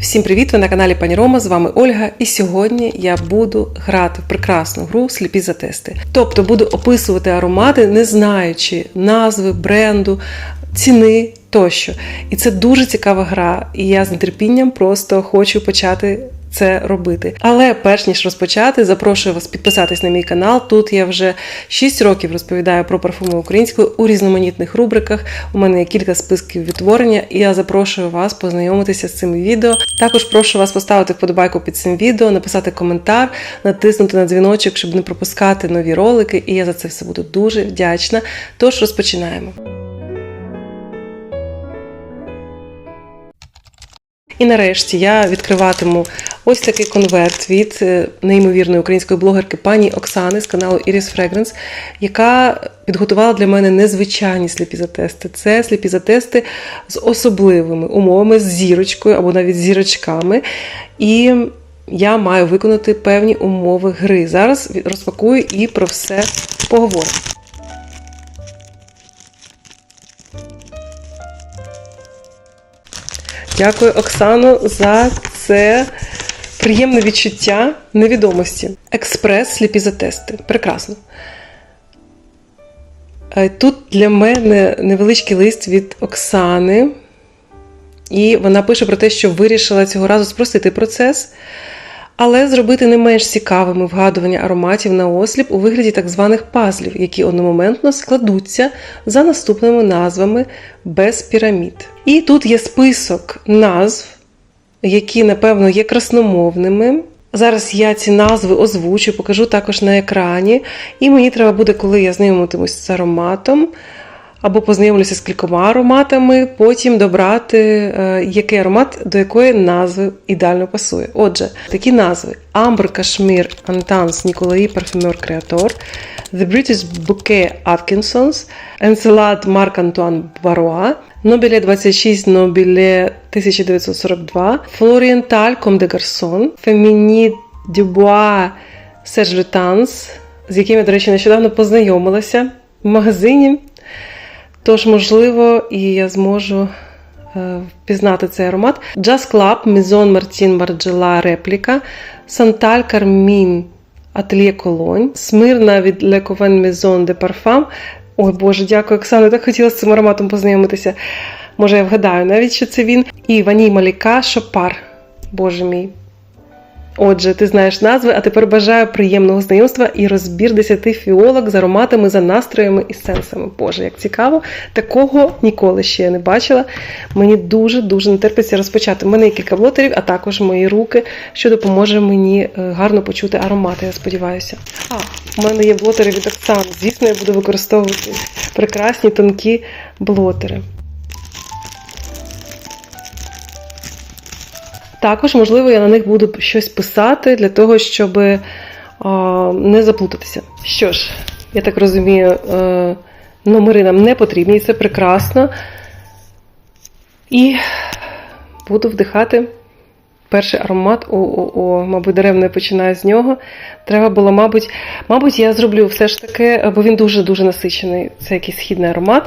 Всім привіт! Ви на каналі Пані Рома. З вами Ольга. І сьогодні я буду грати в прекрасну гру Сліпі за тести. Тобто буду описувати аромати, не знаючи назви, бренду, ціни тощо. І це дуже цікава гра. І я з нетерпінням просто хочу почати. Це робити. Але перш ніж розпочати, запрошую вас підписатись на мій канал. Тут я вже 6 років розповідаю про парфуми українською у різноманітних рубриках. У мене є кілька списків відтворення, і я запрошую вас познайомитися з цими відео. Також прошу вас поставити вподобайку під цим відео, написати коментар, натиснути на дзвіночок, щоб не пропускати нові ролики. І я за це все буду дуже вдячна. Тож розпочинаємо. І нарешті я відкриватиму ось такий конверт від е, неймовірної української блогерки пані Оксани з каналу Iris Fragrance, яка підготувала для мене незвичайні сліпі затести. Це сліпі затести з особливими умовами, з зірочкою або навіть зірочками. І я маю виконати певні умови гри. Зараз розпакую і про все поговоримо. Дякую, Оксано, за це приємне відчуття невідомості. Експрес сліпі затести. Прекрасно. Е, Тут для мене невеличкий лист від Оксани, і вона пише про те, що вирішила цього разу спростити процес, але зробити не менш цікавими вгадування ароматів на осліп у вигляді так званих пазлів, які одномоментно складуться за наступними назвами без пірамід. І тут є список назв, які, напевно, є красномовними. Зараз я ці назви озвучу, покажу також на екрані. І мені треба буде, коли я знайомитимусь з ароматом, або познайомлюся з кількома ароматами, потім добрати, е, який аромат до якої назви ідеально пасує. Отже, такі назви: Amber Cashmere Antans Nicolai Parfumeur Creator, The British Bouquet Atkinsons, Encelade Marc Antoine Barrois, Нобіле 26 Нобіле 1942, Флорієнталь Comme de Garçon, Феміні Дюбуа Серж Лютанс, з яким я, до речі, нещодавно познайомилася в магазині. Тож, можливо, і я зможу е, впізнати цей аромат. Jazz Club, Maison Martin Margiela Репліка, Santal Carmine Atelier Cologne, Смирна від Le Couvent Maison de Parfum. Ой Боже, дякую, Оксана, так хотіла з цим ароматом познайомитися. Може, я вгадаю навіть, що це він. І Ваній Маліка Шопар. Боже мій. Отже, ти знаєш назви, а тепер бажаю приємного знайомства і розбір 10 фіолок з ароматами за настроями і сенсами. Боже, як цікаво! Такого ніколи ще я не бачила. Мені дуже-дуже не терпиться розпочати. У мене є кілька блотерів, а також мої руки, що допоможе мені е, гарно почути аромати, я сподіваюся. А, у мене є блотери від Оксани. Звісно, я буду використовувати прекрасні тонкі блотери. Також, можливо, я на них буду щось писати для того, щоб а, не заплутатися. Що ж, я так розумію, е, номери нам не потрібні, і це прекрасно. І буду вдихати перший аромат. О-о-о, мабуть, деревно я починаю з нього. Треба було, мабуть, мабуть, я зроблю все ж таки, бо він дуже-дуже насичений. Це якийсь східний аромат.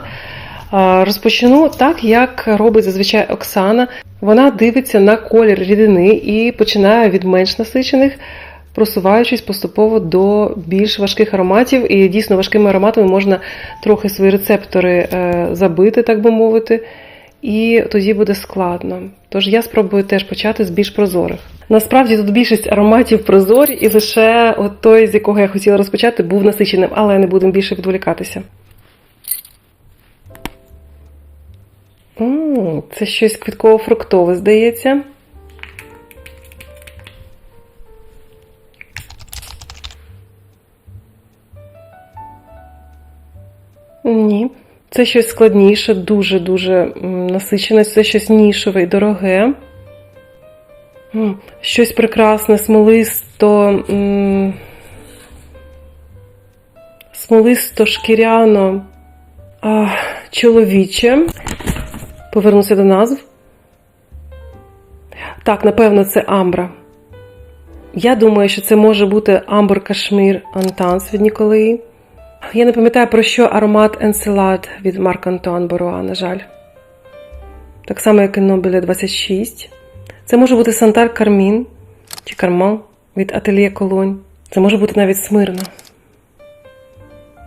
Розпочну так, як робить зазвичай Оксана. Вона дивиться на колір рідини і починає від менш насичених, просуваючись поступово до більш важких ароматів. І дійсно важкими ароматами можна трохи свої рецептори е, забити, так би мовити, і тоді буде складно. Тож я спробую теж почати з більш прозорих. Насправді тут більшість ароматів прозорі, і лише от той, з якого я хотіла розпочати, був насиченим, але не будемо більше відволікатися. Це щось квітково-фруктове, здається. Ні. Це щось складніше, дуже-дуже насичене, це щось нішове і дороге. Щось прекрасне, смолисто. Смолисто, шкіряно, чоловіче. Повернуся до назв. Так, напевно, це Амбра. Я думаю, що це може бути Амбр Кашмір Антанс від Ніколаї. Я не пам'ятаю, про що аромат Енселад від Марк Антуан Боруа, на жаль. Так само, як і Нобеле 26. Це може бути Сантар Кармін чи Карман від Ательє Колонь. Це може бути навіть смирна.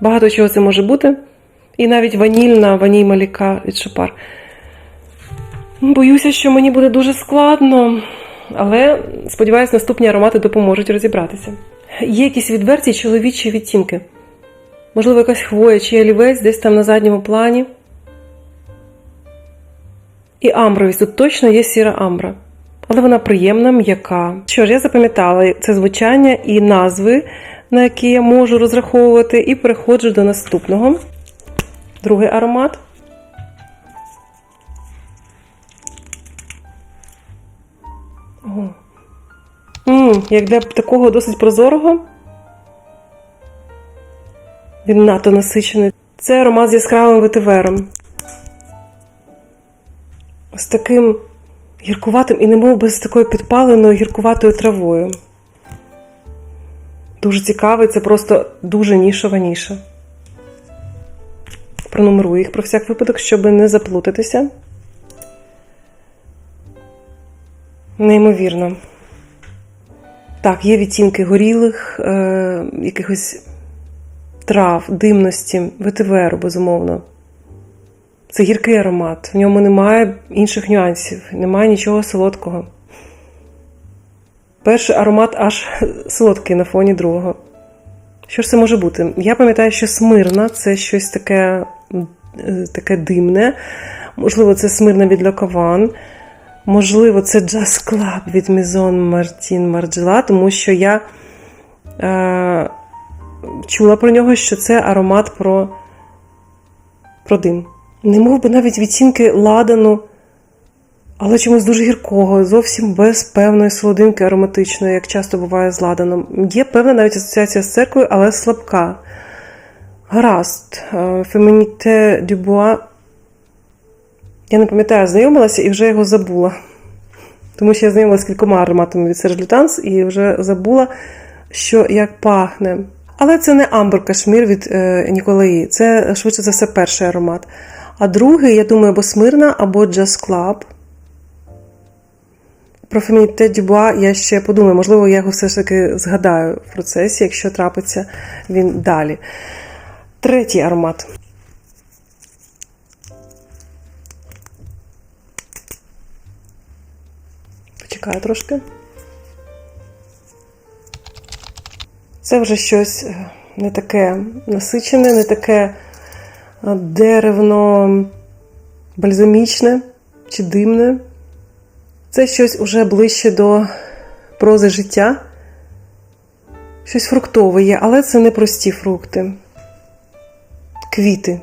Багато чого це може бути. І навіть ванільна ваніль маліка від Шопар. Боюся, що мені буде дуже складно, але сподіваюся, наступні аромати допоможуть розібратися. Є якісь відверті чоловічі відтінки. Можливо, якась хвоя чи олівець десь там на задньому плані. І амбровість. Тут точно є сіра амбра. Але вона приємна, м'яка. Що ж, я запам'ятала це звучання і назви, на які я можу розраховувати, і переходжу до наступного. Другий аромат. О. М, як для такого досить прозорого. Він надто насичений. Це аромат з яскравим ветивером. З таким гіркуватим і немов би з такою підпаленою гіркуватою травою. Дуже цікавий, це просто дуже нішова ніша. Пронумерую їх про всяк випадок, щоб не заплутатися. Неймовірно. Так, є відтінки горілих, е, якихось трав, димності, ветиверу, безумовно. Це гіркий аромат. В ньому немає інших нюансів, немає нічого солодкого. Перший аромат аж солодкий на фоні другого. Що ж це може бути? Я пам'ятаю, що смирна це щось таке, е, таке димне. Можливо, це смирна від Лакован. Можливо, це Jazz Club від Maison Мартін Марджела, тому що я е, чула про нього, що це аромат про, про дим. Не мов би навіть відцінки ладану, але чомусь дуже гіркого, зовсім без певної солодинки ароматичної, як часто буває з ладаном. Є певна навіть асоціація з церквою, але слабка. Гаразд, Фемініте Дюбуа. Я не пам'ятаю, знайомилася і вже його забула. Тому що я знайомилася з кількома ароматами від Serge Lutens і вже забула, що як пахне. Але це не амбр кашмір від е, Ніколаї, це швидше за все перший аромат. А другий, я думаю, або Смирна, або Jazz Club. Про Фемініте Дюбуа я ще подумаю, можливо, я його все ж таки згадаю в процесі, якщо трапиться він далі. Третій аромат. Почекаю трошки. Це вже щось е, не таке насичене, не таке е, деревно бальзамічне чи димне. Це щось уже ближче до прози життя. Щось фруктове є, але це не прості фрукти. Квіти,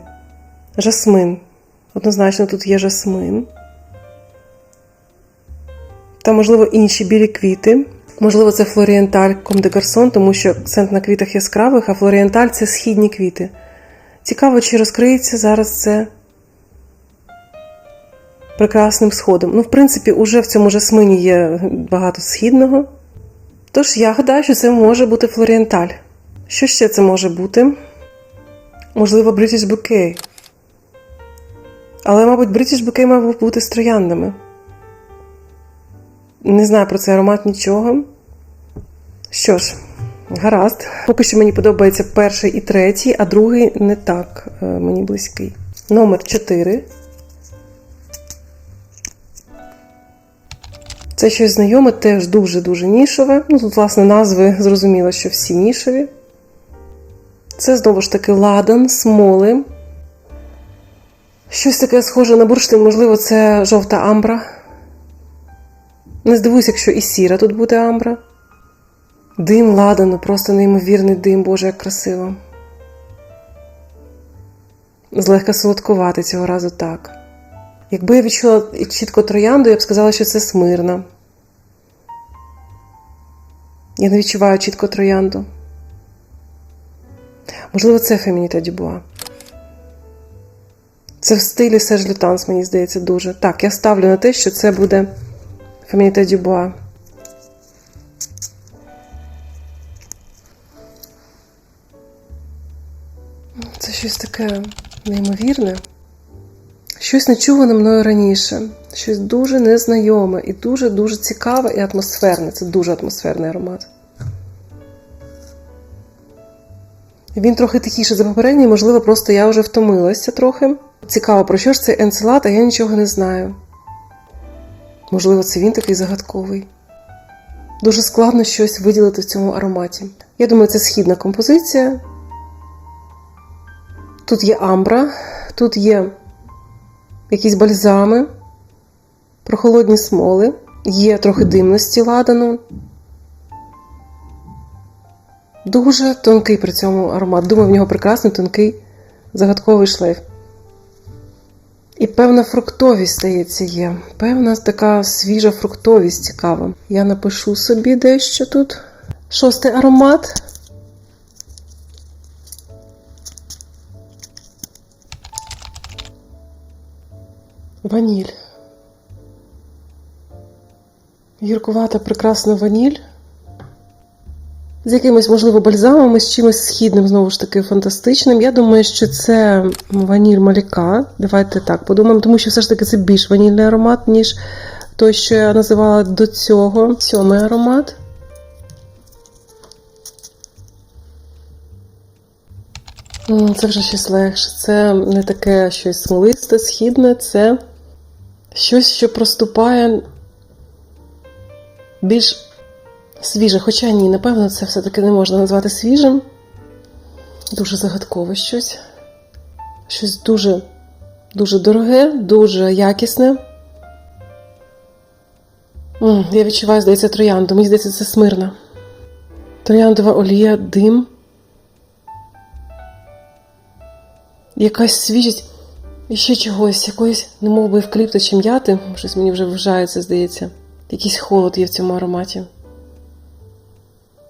жасмин. Однозначно, тут є жасмин. Та, можливо, інші білі квіти. Можливо, це флорієнталь Ком де Гарсон, тому що акцент на квітах яскравих, а флорієнталь це східні квіти. Цікаво, чи розкриється зараз це прекрасним сходом. Ну, в принципі, уже в цьому жасмині є багато східного. Тож я гадаю, що це може бути флорієнталь. Що ще це може бути? Можливо, British Bouquet. Але, мабуть, British Bouquet мав бути з трояндами. Не знаю про цей аромат нічого. Що ж, гаразд. Поки що мені подобається перший і третій, а другий не так е, мені близький. Номер 4. Це щось знайоме, теж дуже-дуже нішове. Ну, тут, власне, назви зрозуміло, що всі нішові. Це знову ж таки ладан, смоли. Щось таке схоже на бурштин, можливо, це жовта амбра. Не здивуюся, якщо і сіра тут буде амбра. Дим ладану, просто неймовірний дим, Боже, як красиво. Злегка солодкувати цього разу так. Якби я відчула чітко троянду, я б сказала, що це смирна. Я не відчуваю чітко троянду. Можливо, це Фемініта Дюбуа. Це в стилі Серж Лютанс, мені здається, дуже. Так, я ставлю на те, що це буде Фемініта Дюбуа. Це щось таке неймовірне. Щось не чуване мною раніше. Щось дуже незнайоме і дуже-дуже цікаве і атмосферне. Це дуже атмосферний аромат. Він трохи тихіший за попередній, можливо, просто я вже втомилася трохи. Цікаво, про що ж це енцелад, а я нічого не знаю. Можливо, це він такий загадковий. Дуже складно щось виділити в цьому ароматі. Я думаю, це східна композиція. Тут є амбра, тут є якісь бальзами, прохолодні смоли, є трохи димності ладану. Дуже тонкий при цьому аромат. Думаю, в нього прекрасний тонкий загадковий шлейф. І певна фруктовість, здається, є. Певна така свіжа фруктовість цікава. Я напишу собі дещо тут. Шостий аромат. Ваніль. Гіркувата прекрасна ваніль. З якимось, можливо, бальзамами, з чимось східним, знову ж таки, фантастичним. Я думаю, що це ваніль маляка. Давайте так подумаємо, тому що все ж таки це більш ванільний аромат, ніж той, що я називала до цього. Сьомий аромат. Це вже щось легше. Це не таке щось смолисте, східне, це щось, що проступає більш свіже. Хоча ні, напевно, це все-таки не можна назвати свіжим. Дуже загадкове щось. Щось дуже, дуже дороге, дуже якісне. Я відчуваю, здається, троянду. Мені здається, це смирна. Трояндова олія, дим. Якась свіжість і ще чогось, якоїсь, немов би евкаліпту чи м'яти. Щось мені вже вважається, здається. Якийсь холод є в цьому ароматі.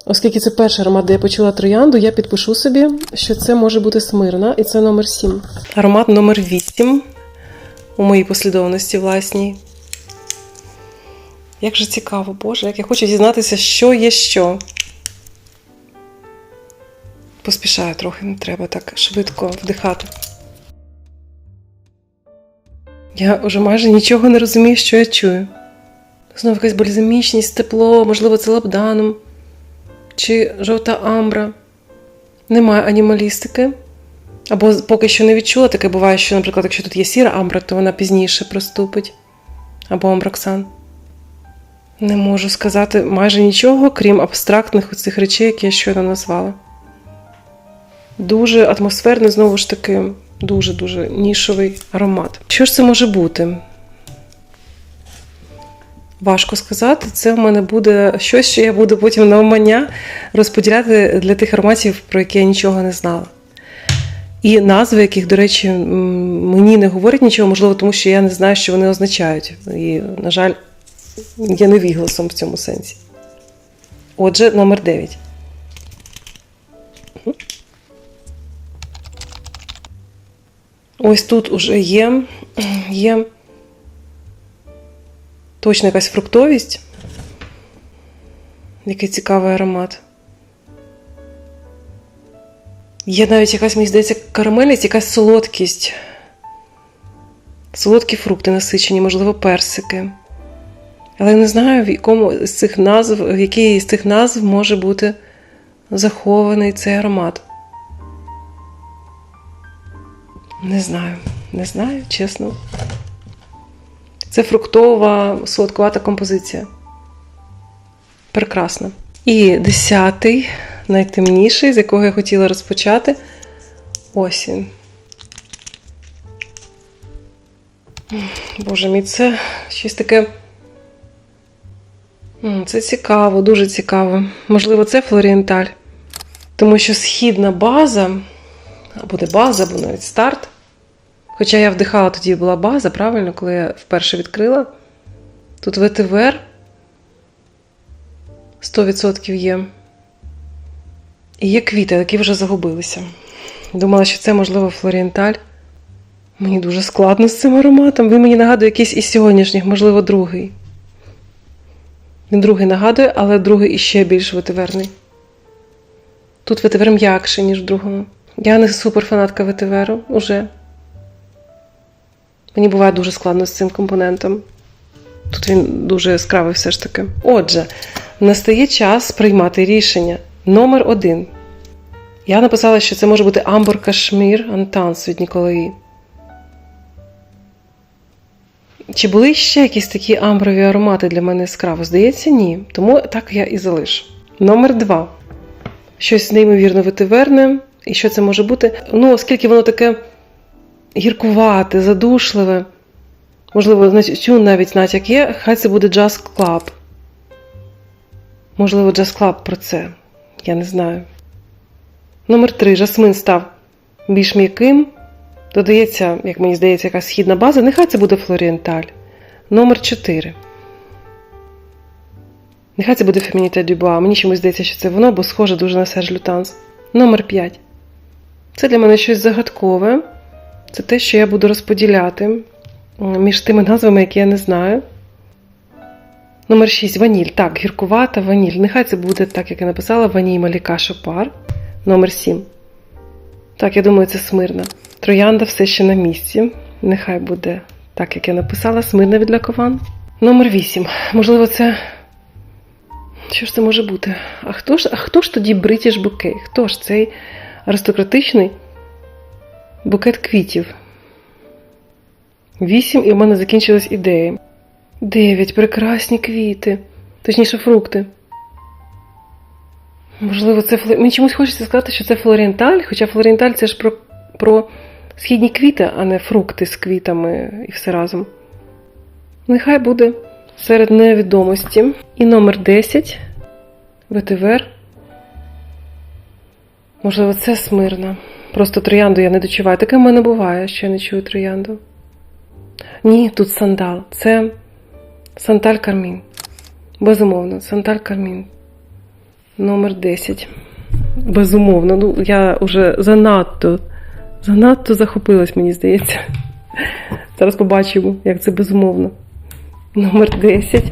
Оскільки це перший аромат, де я почула троянду, я підпишу собі, що це може бути смирна, і це номер 7. Аромат номер 8 у моїй послідовності власній. Як же цікаво, Боже, як я хочу дізнатися, що є що. Поспішаю трохи, не треба так швидко вдихати. Я вже майже нічого не розумію, що я чую. Знову якась бальзамічність, тепло, можливо, це лабданом чи жовта амбра. Немає анімалістики. Або поки що не відчула, таке буває, що, наприклад, якщо тут є сіра амбра, то вона пізніше проступить. Або амброксан. Не можу сказати майже нічого, крім абстрактних цих речей, які я щойно назвала. Дуже атмосферний, знову ж таки, дуже-дуже нішовий аромат. Що ж це може бути? Важко сказати. Це в мене буде щось, що я буду потім навмання розподіляти для тих ароматів, про які я нічого не знала. І назви, яких, до речі, мені не говорять нічого, можливо, тому що я не знаю, що вони означають. І, на жаль, я не вігласом в цьому сенсі. Отже, номер 9. Ось тут уже є, є точно якась фруктовість. Який цікавий аромат. Є навіть якась, мені здається, карамельність, якась солодкість. Солодкі фрукти насичені, можливо, персики. Але я не знаю, в якому з цих назв, в якій з цих назв може бути захований цей аромат. Не знаю, не знаю, чесно. Це фруктова, солодкувата композиція. Прекрасна. І десятий, найтемніший, з якого я хотіла розпочати. Ось. Боже мій, це щось таке. Це цікаво, дуже цікаво. Можливо, це флорієнталь. Тому що східна база, або не база, або навіть старт. Хоча я вдихала тоді була база, правильно, коли я вперше відкрила. Тут ветивер 100% є. І є квіти, які вже загубилися. Думала, що це, можливо, флорієнталь. Мені дуже складно з цим ароматом. Він мені нагадує якийсь із сьогоднішніх, можливо, другий. Він другий нагадує, але другий іще більш ветиверний. Тут ветивер м'якший, ніж в другому. Я не суперфанатка ветиверу уже. Мені буває дуже складно з цим компонентом. Тут він дуже яскравий все ж таки. Отже, настає час приймати рішення. Номер один. Я написала, що це може бути Амбор Кашмір Антанс від Ніколаї. Чи були ще якісь такі амброві аромати для мене яскраво? Здається, ні. Тому так я і залишу. Номер два. Щось неймовірно витиверне. І що це може бути? Ну, оскільки воно таке гіркувате, задушливе. Можливо, на цю навіть натяк є, хай це буде Jazz Club. Можливо, Jazz Club про це. Я не знаю. Номер 3. Жасмин став більш м'яким. Додається, як мені здається, якась східна база. Нехай це буде Флорієнталь. Номер 4. Нехай це буде Фемініте Дюбуа. Мені чомусь здається, що це воно, бо схоже дуже на Серж Лютанс. Номер 5. Це для мене щось загадкове. Це те, що я буду розподіляти між тими назвами, які я не знаю. Номер 6. Ваніль. Так, гіркувата ваніль. Нехай це буде так, як я написала, ваній Маліка Шопар. Номер 7. Так, я думаю, це смирна. Троянда все ще на місці. Нехай буде так, як я написала, смирна від Лякован. Номер 8. Можливо, це. Що ж це може бути? А хто ж, а хто ж тоді British Bouquet? Хто ж цей аристократичний букет квітів? Вісім, і в мене закінчилась ідея. Дев'ять. Прекрасні квіти. Точніше, фрукти. Можливо, це. Мені чомусь хочеться сказати, що це флорієнталь, хоча флорієнталь це ж про, про східні квіти, а не фрукти з квітами і все разом. Нехай буде серед невідомості. І номер 10. ветивер. Можливо, це смирна. Просто троянду я не дочуваю. Таке в мене буває, що я не чую троянду. Ні, тут сандал. Це Санталь Кармін. Безумовно, Санталь Кармін. Номер 10. Безумовно. Ну, я вже занадто, занадто захопилась, мені здається. Зараз побачимо, як це безумовно. Номер 10.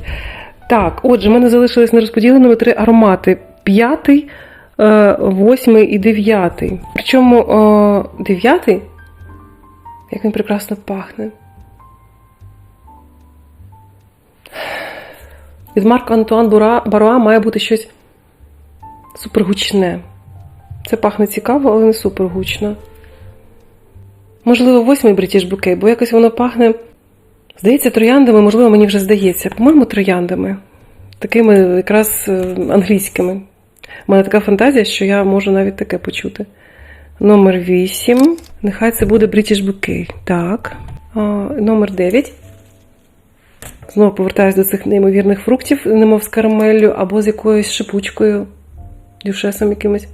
Так, отже, в мене залишились нерозподіленими три аромати: п'ятий, е, восьмий і дев'ятий. Причому е, дев'ятий, як він прекрасно пахне. Від Марк Антуан Баруа має бути щось супергучне. Це пахне цікаво, але не супергучно. Можливо, восьмий British Bouquet, бо якось воно пахне. Здається, трояндами, можливо, мені вже здається. По-моєму, трояндами. Такими якраз е, англійськими. У мене така фантазія, що я можу навіть таке почути. Номер 8. Нехай це буде British Bouquet. Так. А, Номер 9. Знову повертаюся до цих неймовірних фруктів, немов з карамеллю або з якоюсь шипучкою, дюшесом якимось.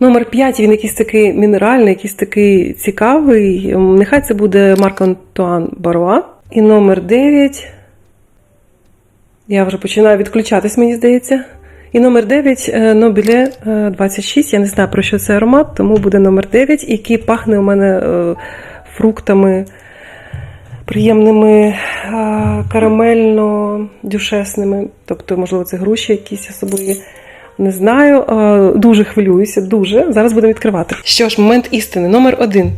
Номер 5 він якийсь такий мінеральний, якийсь такий цікавий. Нехай це буде Марк Антуан Баруа. І номер 9. Я вже починаю відключатись, мені здається. І номер 9 Нобіле 26. Я не знаю, про що це аромат, тому буде номер 9, який пахне у мене фруктами приємними карамельно-дюшесними. Тобто, можливо, це груші якісь особливі. Не знаю, дуже хвилююся, дуже. Зараз будемо відкривати. Що ж, момент істини номер один.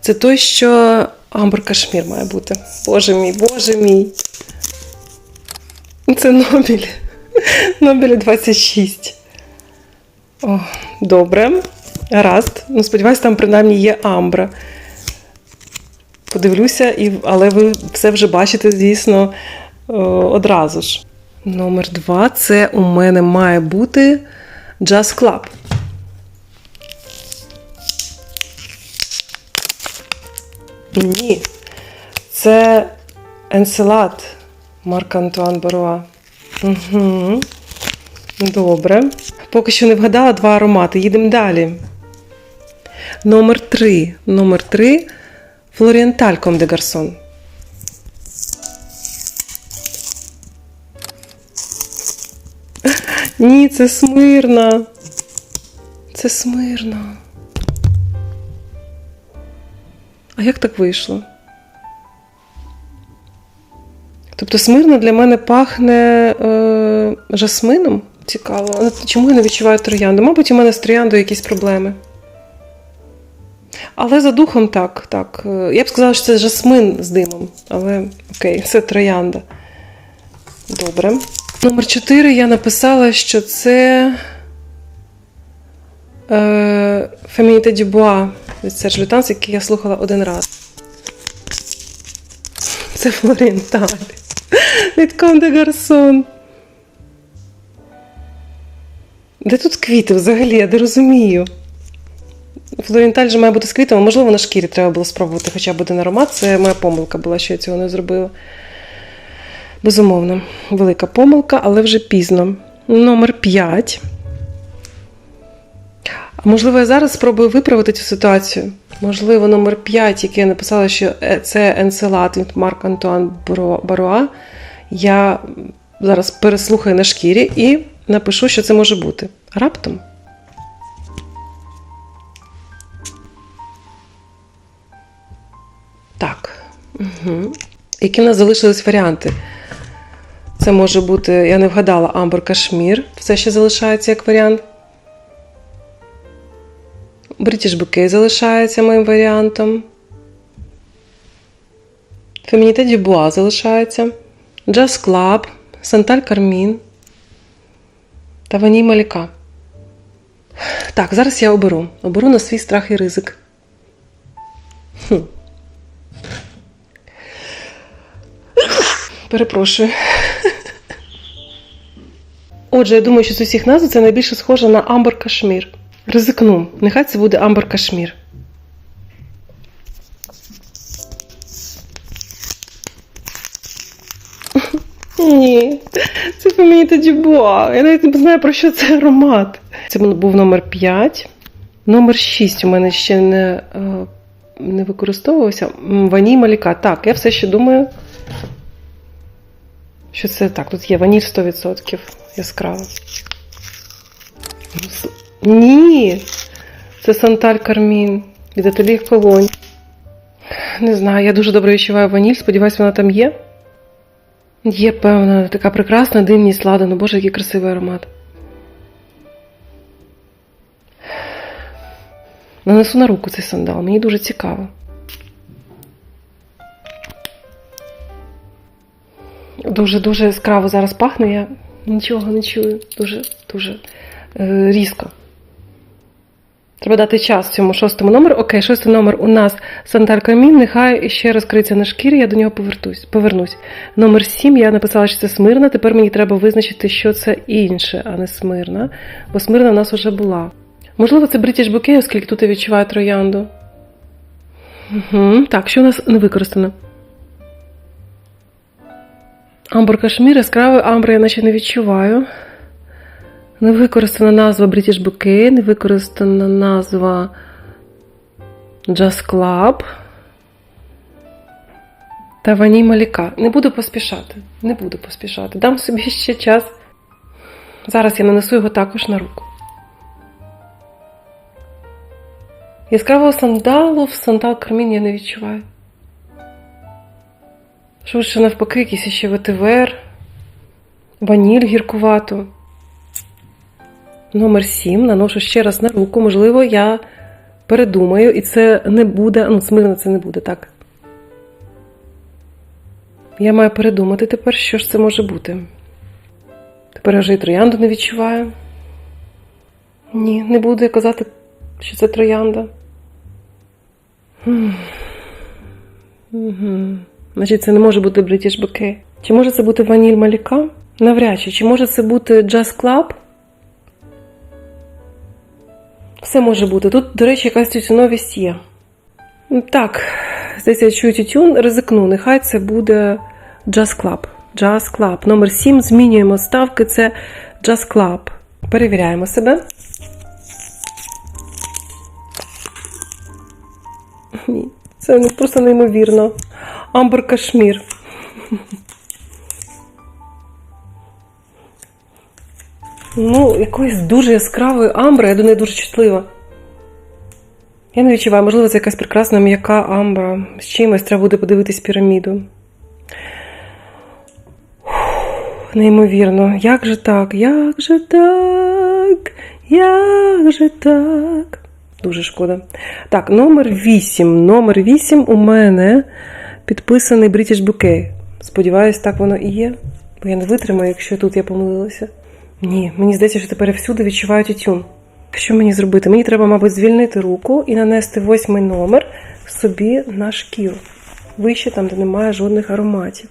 Це той, що Амбр Кашмір має бути. Боже мій, боже мій. Це Нобіль. Нобіль 26. О, Добре. Гаразд. Ну, сподіваюся, там принаймні є Амбра. Подивлюся, і, але ви все вже бачите, звісно, одразу ж. Номер два це у мене має бути Jazz Club. Ні. Це Енселат Марк Антуан Баруа. Угу. Добре. Поки що не вгадала два аромати. Їдемо далі. Номер три. Номер три Флорієнталь Ком де Гарсон. Ні, це смирна. Це смирна. А як так вийшло? Тобто смирна для мене пахне е, жасмином? Цікаво. Чому я не відчуваю троянду? Мабуть, у мене з трояндою якісь проблеми. Але за духом так, так. Е, Я б сказала, що це жасмин з димом, але окей, це троянда. Добре. Номер 4 я написала, що це е, Фемініте Дюбуа від Серж Лютанс, який я слухала один раз. Це Флоренталь від де Гарсон. Де тут квіти взагалі? Я не розумію. Флорінталь же має бути з квітами, можливо, на шкірі треба було спробувати хоча б один аромат. Це моя помилка була, що я цього не зробила. Безумовно, велика помилка, але вже пізно. Номер 5. Можливо, я зараз спробую виправити цю ситуацію. Можливо, номер 5, який я написала, що е, це енцелад від Марк Антуан Баруа. Я зараз переслухаю на шкірі і напишу, що це може бути. Раптом. Так. Угу. Які в нас залишились варіанти? Це може бути, я не вгадала, Амбер Кашмір. Все ще залишається як варіант. Бритіш Букей залишається моїм варіантом. Фемініте Дюбуа залишається. Джаз Клаб, Санталь Кармін та Ваній Маліка. Так, зараз я оберу. Оберу на свій страх і ризик. Хм. Перепрошую. Отже, я думаю, що з усіх назв це найбільше схоже на Амбер Кашмір. Ризикну. Нехай це буде Амбер Кашмір. Ні, це Фемініта Дюбуа. Я навіть не знаю, про що це аромат. Це був номер 5. Номер 6 у мене ще не, е, не використовувався. Ваній Маліка. Так, я все ще думаю, що це так. Тут є ваніль 100% яскрава. Ні, це Санталь Кармін від Ателі Колонь. Не знаю, я дуже добре відчуваю ваніль, сподіваюсь, вона там є. Є, певна, така прекрасна дивність ладану. Боже, який красивий аромат. Нанесу на руку цей сандал, мені дуже цікаво. Дуже-дуже яскраво зараз пахне, я нічого не чую. Дуже, дуже е, різко. Треба дати час цьому шостому номеру. Окей, шостий номер у нас Санталь Камін. Нехай ще розкриється на шкірі, я до нього повертусь, повернусь. Номер сім я написала, що це смирна. Тепер мені треба визначити, що це інше, а не смирна. Бо смирна в нас вже була. Можливо, це British Bouquet, оскільки тут я відчуваю троянду. Угу. Так, що у нас не використано? Амбр Кашмір, яскравий амбр я наче не відчуваю. Не використана назва British не використана назва Jazz Club та Ваній Маліка. Не буду поспішати. Не буду поспішати. Дам собі ще час. Зараз я нанесу його також на руку. Яскравого сандалу в сандал кармін я не відчуваю. Швидше навпаки, якийсь ще ветивер, ваніль гіркувату. Номер 7 наношу ще раз на руку. Можливо, я передумаю, і це не буде. Ну, смирно це не буде, так. Я маю передумати тепер, що ж це може бути. Тепер я вже і троянду не відчуваю. Ні, не буду я казати, що це троянда. Мгм. Значить, це не може бути British Bouquet. Чи може це бути ваніль Маліка? Навряд чи. Чи може це бути Jazz Club? Все може бути. Тут, до речі, якась тютюновість є. Так, здається, я чую тютюн, ризикну. Нехай це буде Jazz Club. Jazz Club. Номер 7. Змінюємо ставки. Це Jazz Club. Перевіряємо себе. Ні, це ну, просто неймовірно. Амбер Кашмір. Ну, якоїсь дуже яскравої амбри, я до неї дуже чутлива. Я не відчуваю, можливо, це якась прекрасна м'яка амбра. З чимось треба буде подивитись піраміду. Фух, Неймовірно. Як же так? Як же так? Як же так? Дуже шкода. Так, номер 8. Номер 8 у мене підписаний British Bouquet. Сподіваюсь, так воно і є. Бо я не витримаю, якщо тут я помилилася. Ні, мені здається, що тепер всюди відчуваю тютюн. Що мені зробити? Мені треба, мабуть, звільнити руку і нанести восьмий номер собі на шкіру. Вище там, де немає жодних ароматів.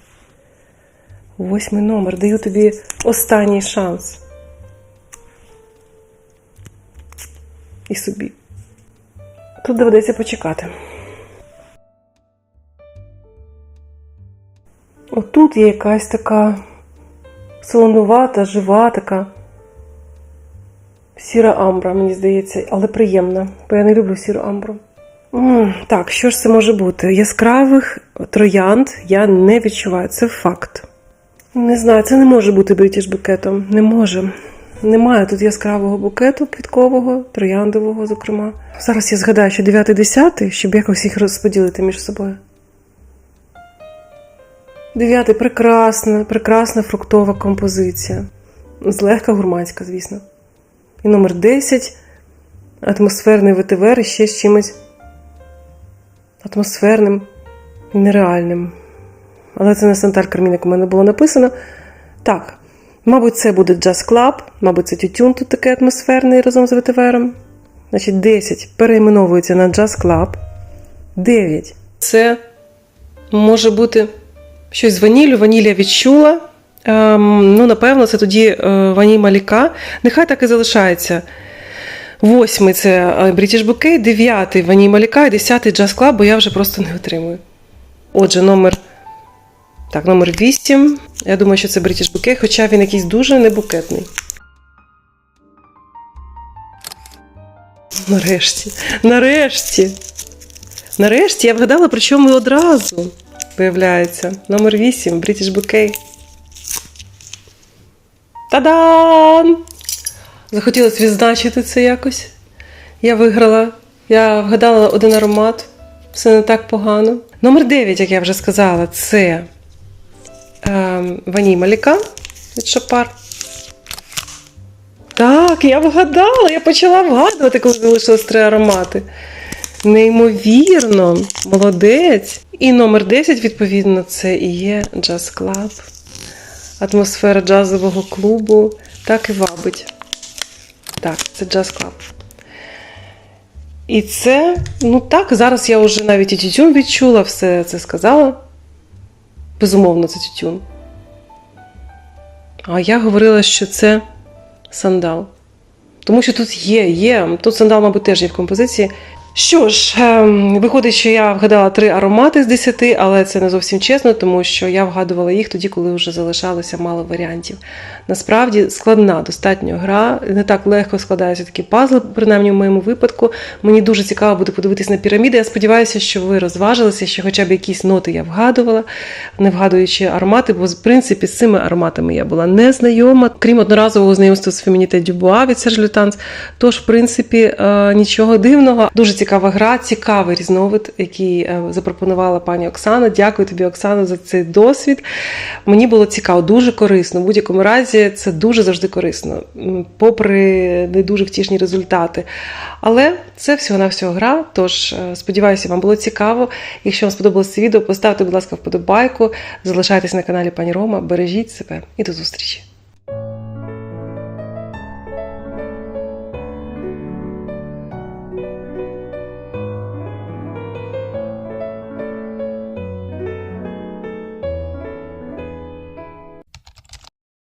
Восьмий номер. Даю тобі останній шанс. І собі. Тут доведеться почекати. Отут є якась така солонувата, жива така сіра амбра, мені здається, але приємна, бо я не люблю сіру амбру. Так, що ж це може бути? Яскравих троянд я не відчуваю, це факт. Не знаю, це не може бути бритіш букетом. Не може. Немає тут яскравого букету квіткового, трояндового, зокрема. Зараз я згадаю, що 9-10, щоб якось їх розподілити між собою. Дев'ятий прекрасна, прекрасна фруктова композиція. Злегка гурманська, звісно. І номер 10 атмосферний ветивер ще з чимось атмосферним нереальним. Але це не Санталь Кармін, як у мене було написано. Так, мабуть, це буде Jazz Club, мабуть, це тютюн тут такий атмосферний разом з ветивером. Значить, 10 перейменовується на Jazz Club. 9. Це може бути щось з ваніллю. Ваніль я відчула. Ем, ну, напевно, це тоді е, ваніль маліка. Нехай так і залишається. Восьмий це е, British Bouquet, дев'ятий ваніль маліка і десятий Jazz Club, бо я вже просто не витримую. Отже, номер. Так, номер 8. Я думаю, що це British Bouquet, хоча він якийсь дуже небукетний. Нарешті. Нарешті. Нарешті я вгадала, причому одразу. Виявляється. Номер 8 British Bouquet. Та-дам! Захотілося відзначити це якось. Я виграла. Я вгадала один аромат. Все не так погано. Номер 9, як я вже сказала, це ем, Ваній Маліка від Шопар. Так, я вгадала, я почала вгадувати, коли залишилось три аромати. Неймовірно, молодець. І номер 10, відповідно, це і є Jazz Club. Атмосфера джазового клубу так і вабить. Так, це Jazz Club. І це, ну так, зараз я вже навіть і тютюн відчула, все це сказала. Безумовно, це тютюн. А я говорила, що це сандал. Тому що тут є, є. Тут сандал, мабуть, теж є в композиції. Що ж, ем, виходить, що я вгадала три аромати з десяти, але це не зовсім чесно, тому що я вгадувала їх тоді, коли вже залишалося мало варіантів. Насправді складна достатньо гра, не так легко складаються такі пазли, принаймні в моєму випадку. Мені дуже цікаво буде подивитись на піраміди. Я сподіваюся, що ви розважилися, що хоча б якісь ноти я вгадувала, не вгадуючи аромати, бо в принципі з цими ароматами я була не знайома, крім одноразового знайомства з Фемініте Дюбуа від Серж Лютанс. Тож, в принципі, е, нічого дивного. Дуже цікава гра, цікавий різновид, який е, запропонувала пані Оксана. Дякую тобі, Оксана, за цей досвід. Мені було цікаво, дуже корисно. В будь-якому разі це дуже завжди корисно, попри не дуже втішні результати. Але це всього-навсього гра. Тож е, сподіваюся, вам було цікаво. Якщо вам сподобалося це відео, поставте, будь ласка, вподобайку, залишайтесь на каналі пані Рома, бережіть себе і до зустрічі!